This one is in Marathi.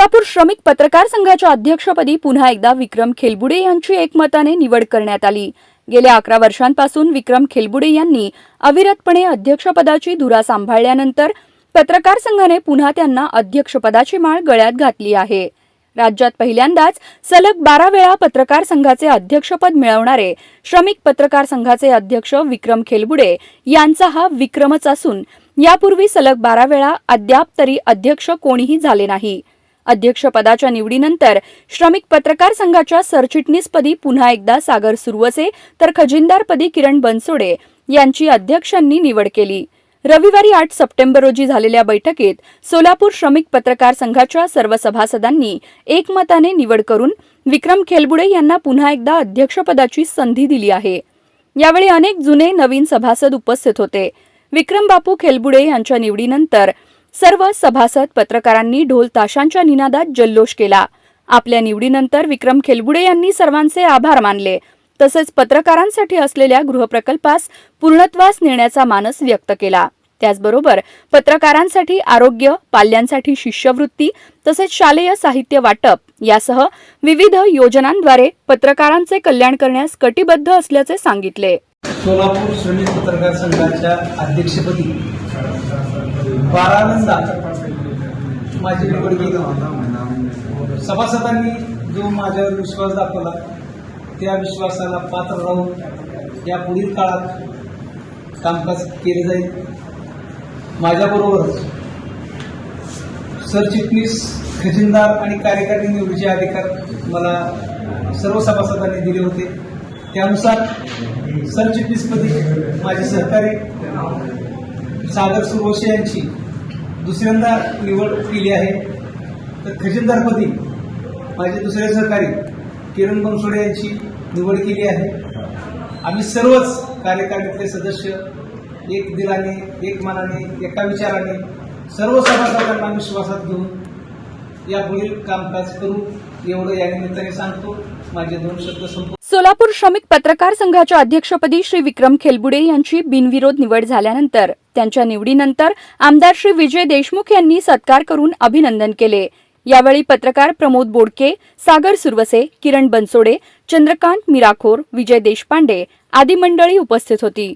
सोलापूर श्रमिक पत्रकार संघाच्या अध्यक्षपदी पुन्हा एकदा विक्रम खेलबुडे यांची एकमताने निवड करण्यात आली. गेल्या अकरा वर्षांपासून विक्रम खेलबुडे यांनी अविरतपणे अध्यक्षपदाची धुरा सांभाळल्यानंतर पत्रकार संघाने पुन्हा त्यांना अध्यक्षपदाची माळ गळ्यात घातली आहे. राज्यात पहिल्यांदाच सलग बारा वेळा पत्रकार संघाचे अध्यक्षपद मिळवणारे श्रमिक पत्रकार संघाचे अध्यक्ष विक्रम खेलबुडे यांचा हा विक्रमच असून यापूर्वी सलग बारा वेळा अद्याप तरी अध्यक्ष कोणीही झाले नाही. अध्यक्षपदाच्या निवडीनंतर श्रमिक पत्रकार संघाच्या सरचिटणीसपदी पुन्हा एकदा सागर सुरवसे तर खजिनदारपदी किरण बनसोडे यांची अध्यक्षांनी निवड केली. रविवारी आठ सप्टेंबर रोजी झालेल्या बैठकीत सोलापूर श्रमिक पत्रकार संघाच्या सर्व सभासदांनी एकमताने निवड करून विक्रम खेलबुडे यांना पुन्हा एकदा अध्यक्षपदाची संधी दिली आहे. यावेळी अनेक जुने नवीन सभासद उपस्थित होते. विक्रम बापू खेलबुडे यांच्या निवडीनंतर सर्व सभासद पत्रकारांनी ढोल ताशांच्या निनादात जल्लोष केला. आपल्या निवडीनंतर विक्रम खेलबुडे यांनी सर्वांचे आभार मानले. तसेच पत्रकारांसाठी असलेल्या गृहप्रकल्पास पूर्णत्वास नेण्याचा मानस व्यक्त केला. त्याचबरोबर पत्रकारांसाठी आरोग्य पाल्यांसाठी शिष्यवृत्ती तसेच शालेय साहित्य वाटप यासह विविध योजनांद्वारे पत्रकारांचे कल्याण करण्यास कटिबद्ध असल्याचे सांगितले. सोलापूर श्रमिक पत्रकार संघाच्या अध्यक्षपदी बारानंदा माझी निवड केली सभासदांनी जो माझ्यावर विश्वास दाखवला त्या विश्वासाला पात्र राहून या पुढील काळात कामकाज केले जाईल. माझ्याबरोबरच सरचिटणीस खजिनदार आणि कार्यकारी निवडीचे अधिकार मला सर्व सभासदांनी दिले होते. त्यानुसार सरचिटणीसपदी माझे सहकारी सागर सुरवशे यांची दुसऱ्यांदा निवड केली आहे. तर खजिनदारपदी माझे दुसरे सहकारी किरण बनसोडे यांची निवड केली आहे. आम्ही सर्वच कार्यकारिणीतले सदस्य एक दिलाने एक मनाने एका विचाराने सर्व सभासदांना विश्वासात घेऊन यापुढील कामकाज करू. एवढं या निमित्ताने सांगतो. माझे दोन शब्द संपवतो. सोलापूर श्रमिक पत्रकार संघाच्या अध्यक्षपदी श्री विक्रम खेलबुडे यांची बिनविरोध निवड झाल्यानंतर त्यांच्या निवडीनंतर आमदार श्री विजय देशमुख यांनी सत्कार करून अभिनंदन केले. यावेळी पत्रकार प्रमोद बोडके सागर सुरवसे किरण बनसोडे चंद्रकांत मिराखोर विजय देशपांडे आदी मंडळी उपस्थित होती.